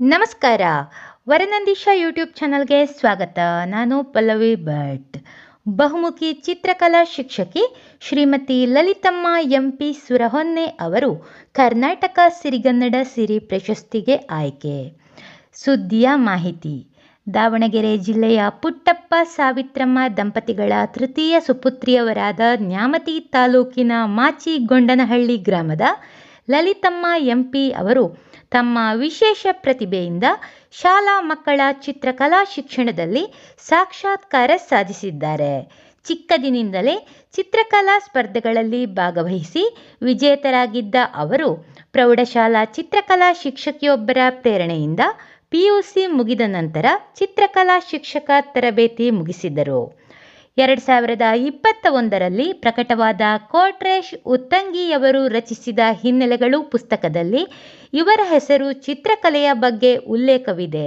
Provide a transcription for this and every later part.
ನಮಸ್ಕಾರ. ವರನಂದೀಶ ಯೂಟ್ಯೂಬ್ ಚಾನಲ್ಗೆ ಸ್ವಾಗತ. ನಾನು ಪಲ್ಲವಿ ಭಟ್. ಬಹುಮುಖಿ ಚಿತ್ರಕಲಾ ಶಿಕ್ಷಕಿ ಶ್ರೀಮತಿ ಲಲಿತಮ್ಮ ಎಂ ಪಿ ಸುರಹೊನ್ನೆ ಅವರು ಕರ್ನಾಟಕ ಸಿರಿಗನ್ನಡ ಸಿರಿ ಪ್ರಶಸ್ತಿಗೆ ಆಯ್ಕೆ. ಸುದ್ದಿಯ ಮಾಹಿತಿ. ದಾವಣಗೆರೆ ಜಿಲ್ಲೆಯ ಪುಟ್ಟಪ್ಪ ಸಾವಿತ್ರಮ್ಮ ದಂಪತಿಗಳ ತೃತೀಯ ಸುಪುತ್ರಿಯವರಾದ ನ್ಯಾಮತಿ ತಾಲೂಕಿನ ಮಾಚಿಗೊಂಡನಹಳ್ಳಿ ಗ್ರಾಮದ ಲಲಿತಮ್ಮ ಎಂಪಿ ಅವರು ತಮ್ಮ ವಿಶೇಷ ಪ್ರತಿಭೆಯಿಂದ ಶಾಲಾ ಮಕ್ಕಳ ಚಿತ್ರಕಲಾ ಶಿಕ್ಷಣದಲ್ಲಿ ಸಾಕ್ಷಾತ್ಕಾರ ಸಾಧಿಸಿದ್ದಾರೆ. ಚಿಕ್ಕದಿನಿಂದಲೇ ಚಿತ್ರಕಲಾ ಸ್ಪರ್ಧೆಗಳಲ್ಲಿ ಭಾಗವಹಿಸಿ ವಿಜೇತರಾಗಿದ್ದ ಅವರು ಪ್ರೌಢಶಾಲಾ ಚಿತ್ರಕಲಾ ಶಿಕ್ಷಕಿಯೊಬ್ಬರ ಪ್ರೇರಣೆಯಿಂದ ಪಿಯುಸಿ ಮುಗಿದ ನಂತರ ಚಿತ್ರಕಲಾ ಶಿಕ್ಷಕ ತರಬೇತಿ ಮುಗಿಸಿದರು. ಎರಡು ಸಾವಿರದ ಇಪ್ಪತ್ತ ಒಂದರಲ್ಲಿ ಪ್ರಕಟವಾದ ಕೋಟ್ರೇಶ್ ಉತ್ತಂಗಿಯವರು ರಚಿಸಿದ ಹಿನ್ನೆಲೆಗಳು ಪುಸ್ತಕದಲ್ಲಿ ಇವರ ಹೆಸರು ಚಿತ್ರಕಲೆಯ ಬಗ್ಗೆ ಉಲ್ಲೇಖವಿದೆ.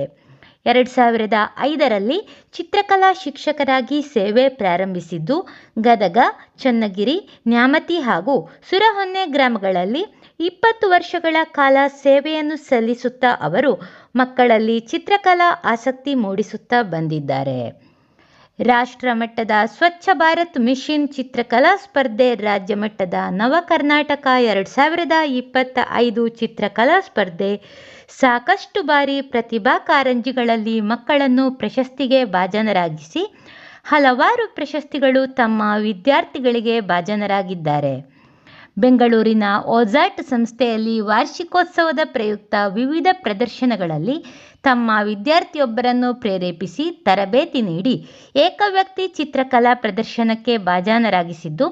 ಎರಡು ಸಾವಿರದ ಐದರಲ್ಲಿ ಚಿತ್ರಕಲಾ ಶಿಕ್ಷಕರಾಗಿ ಸೇವೆ ಪ್ರಾರಂಭಿಸಿದ್ದು ಗದಗ, ಚನ್ನಗಿರಿ, ನ್ಯಾಮತಿ ಹಾಗೂ ಸುರಹೊನ್ನೆ ಗ್ರಾಮಗಳಲ್ಲಿ ಇಪ್ಪತ್ತು ವರ್ಷಗಳ ಕಾಲ ಸೇವೆಯನ್ನು ಸಲ್ಲಿಸುತ್ತಾ ಅವರು ಮಕ್ಕಳಲ್ಲಿ ಚಿತ್ರಕಲಾ ಆಸಕ್ತಿ ಮೂಡಿಸುತ್ತಾ ಬಂದಿದ್ದಾರೆ. ರಾಷ್ಟ್ರ ಮಟ್ಟದ ಸ್ವಚ್ಛ ಭಾರತ್ ಮಿಷನ್ ಚಿತ್ರಕಲಾ ಸ್ಪರ್ಧೆ ರಾಜ್ಯ ಮಟ್ಟದ ನವ ಕರ್ನಾಟಕ ಎರಡು ಸಾವಿರದ ಇಪ್ಪತ್ತ ಐದು ಚಿತ್ರಕಲಾ ಸ್ಪರ್ಧೆ. ಸಾಕಷ್ಟು ಬಾರಿ ಪ್ರತಿಭಾ ಕಾರಂಜಿಗಳಲ್ಲಿ ಮಕ್ಕಳನ್ನು ಪ್ರಶಸ್ತಿಗೆ ಭಾಜನರಾಗಿಸಿ, ಹಲವಾರು ಪ್ರಶಸ್ತಿಗಳು ತಮ್ಮ ವಿದ್ಯಾರ್ಥಿಗಳಿಗೆ ಭಾಜನರಾಗಿದ್ದಾರೆ. ಬೆಂಗಳೂರಿನ ಓಜಾಟ್ ಸಂಸ್ಥೆಯಲ್ಲಿ ವಾರ್ಷಿಕೋತ್ಸವದ ಪ್ರಯುಕ್ತ ವಿವಿಧ ಪ್ರದರ್ಶನಗಳಲ್ಲಿ ತಮ್ಮ ವಿದ್ಯಾರ್ಥಿಯೊಬ್ಬರನ್ನು ಪ್ರೇರೇಪಿಸಿ ತರಬೇತಿ ನೀಡಿ ಏಕವ್ಯಕ್ತಿ ಚಿತ್ರಕಲಾ ಪ್ರದರ್ಶನಕ್ಕೆ ಬಾಜಾನರಾಗಿಸಿದ್ದು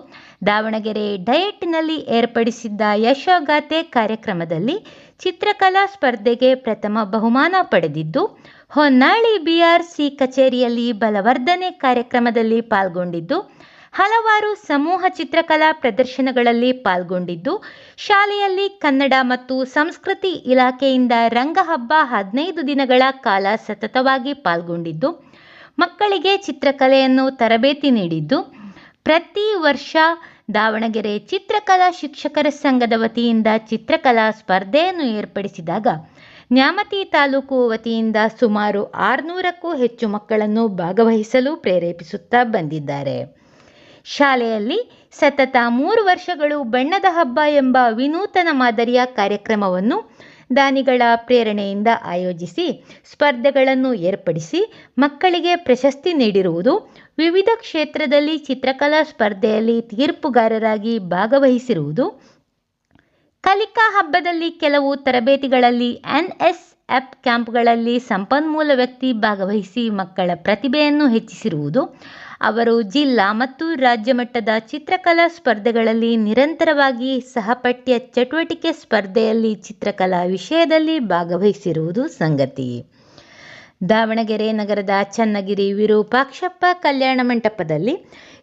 ದಾವಣಗೆರೆ ಡಯಟ್ನಲ್ಲಿ ಏರ್ಪಡಿಸಿದ್ದ ಯಶೋಗಾಥೆ ಕಾರ್ಯಕ್ರಮದಲ್ಲಿ ಚಿತ್ರಕಲಾ ಸ್ಪರ್ಧೆಗೆ ಪ್ರಥಮ ಬಹುಮಾನ ಪಡೆದಿದ್ದು, ಹೊನ್ನಾಳಿ ಬಿಆರ್ಸಿ ಕಚೇರಿಯಲ್ಲಿ ಬಲವರ್ಧನೆ ಕಾರ್ಯಕ್ರಮದಲ್ಲಿ ಪಾಲ್ಗೊಂಡಿದ್ದು ಹಲವಾರು ಸಮೂಹ ಚಿತ್ರಕಲಾ ಪ್ರದರ್ಶನಗಳಲ್ಲಿ ಪಾಲ್ಗೊಂಡಿದ್ದು, ಶಾಲೆಯಲ್ಲಿ ಕನ್ನಡ ಮತ್ತು ಸಂಸ್ಕೃತಿ ಇಲಾಖೆಯಿಂದ ರಂಗಹಬ್ಬ ಹದಿನೈದು ದಿನಗಳ ಕಾಲ ಸತತವಾಗಿ ಪಾಲ್ಗೊಂಡಿದ್ದು, ಮಕ್ಕಳಿಗೆ ಚಿತ್ರಕಲೆಯನ್ನು ತರಬೇತಿ ನೀಡಿದ್ದು, ಪ್ರತಿ ವರ್ಷ ದಾವಣಗೆರೆ ಚಿತ್ರಕಲಾ ಶಿಕ್ಷಕರ ಸಂಘದ ವತಿಯಿಂದ ಚಿತ್ರಕಲಾ ಸ್ಪರ್ಧೆಯನ್ನು ಏರ್ಪಡಿಸಿದಾಗ, ನ್ಯಾಮತಿ ತಾಲೂಕು ವತಿಯಿಂದ ಸುಮಾರು ಆರುನೂರಕ್ಕೂ ಹೆಚ್ಚು ಮಕ್ಕಳನ್ನು ಭಾಗವಹಿಸಲು ಪ್ರೇರೇಪಿಸುತ್ತಾ ಬಂದಿದ್ದಾರೆ. ಶಾಲೆಯಲ್ಲಿ ಸತತ ಮೂರು ವರ್ಷಗಳು ಬಣ್ಣದ ಹಬ್ಬ ಎಂಬ ವಿನೂತನ ಮಾದರಿಯ ಕಾರ್ಯಕ್ರಮವನ್ನು ದಾನಿಗಳ ಪ್ರೇರಣೆಯಿಂದ ಆಯೋಜಿಸಿ ಸ್ಪರ್ಧೆಗಳನ್ನು ಏರ್ಪಡಿಸಿ ಮಕ್ಕಳಿಗೆ ಪ್ರಶಸ್ತಿ ನೀಡಿರುವುದು ವಿವಿಧ ಕ್ಷೇತ್ರದಲ್ಲಿ ಚಿತ್ರಕಲಾ ಸ್ಪರ್ಧೆಯಲ್ಲಿ ತೀರ್ಪುಗಾರರಾಗಿ ಭಾಗವಹಿಸಿರುವುದು. ಕಲಿಕಾ ಹಬ್ಬದಲ್ಲಿ ಕೆಲವು ತರಬೇತಿಗಳಲ್ಲಿ ಎನ್ಎಸ್ಎಫ್ ಕ್ಯಾಂಪ್ಗಳಲ್ಲಿ ಸಂಪನ್ಮೂಲ ವ್ಯಕ್ತಿ ಭಾಗವಹಿಸಿ ಮಕ್ಕಳ ಪ್ರತಿಭೆಯನ್ನು ಹೆಚ್ಚಿಸಿರುವುದು. ಅವರು ಜಿಲ್ಲಾ ಮತ್ತು ರಾಜ್ಯ ಮಟ್ಟದ ಚಿತ್ರಕಲಾ ಸ್ಪರ್ಧೆಗಳಲ್ಲಿ ನಿರಂತರವಾಗಿ ಸಹಪಠ್ಯ ಚಟುವಟಿಕೆ ಸ್ಪರ್ಧೆಯಲ್ಲಿ ಚಿತ್ರಕಲಾ ವಿಷಯದಲ್ಲಿ ಭಾಗವಹಿಸಿರುವುದು ಸಂಗತಿ. ದಾವಣಗೆರೆ ನಗರದ ಚನ್ನಗಿರಿ ವಿರೂಪಾಕ್ಷಪ್ಪ ಕಲ್ಯಾಣ ಮಂಟಪದಲ್ಲಿ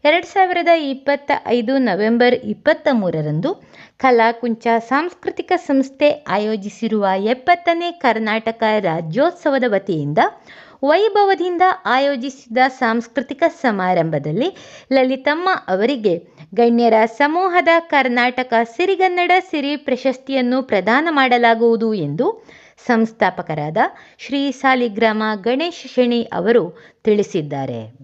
ಎರಡು ಸಾವಿರದ ಇಪ್ಪತ್ತ ಐದು ನವೆಂಬರ್ ಇಪ್ಪತ್ತ ಮೂರರಂದು ಕಲಾಕುಂಚ ಸಾಂಸ್ಕೃತಿಕ ಸಂಸ್ಥೆ ಆಯೋಜಿಸಿರುವ ಎಪ್ಪತ್ತನೇ ಕರ್ನಾಟಕ ರಾಜ್ಯೋತ್ಸವದ ವತಿಯಿಂದ ವೈಭವದಿಂದ ಆಯೋಜಿಸಿದ ಸಾಂಸ್ಕೃತಿಕ ಸಮಾರಂಭದಲ್ಲಿ ಲಲಿತಮ್ಮ ಅವರಿಗೆ ಗಣ್ಯರ ಸಮೂಹದ ಕರ್ನಾಟಕ ಸಿರಿಗನ್ನಡ ಸಿರಿ ಪ್ರಶಸ್ತಿಯನ್ನು ಪ್ರದಾನ ಮಾಡಲಾಗುವುದು ಎಂದು ಸಂಸ್ಥಾಪಕರಾದ ಶ್ರೀ ಸಾಲಿಗ್ರಾಮ ಗಣೇಶ ಶೆಣಿ ಅವರು ತಿಳಿಸಿದ್ದಾರೆ.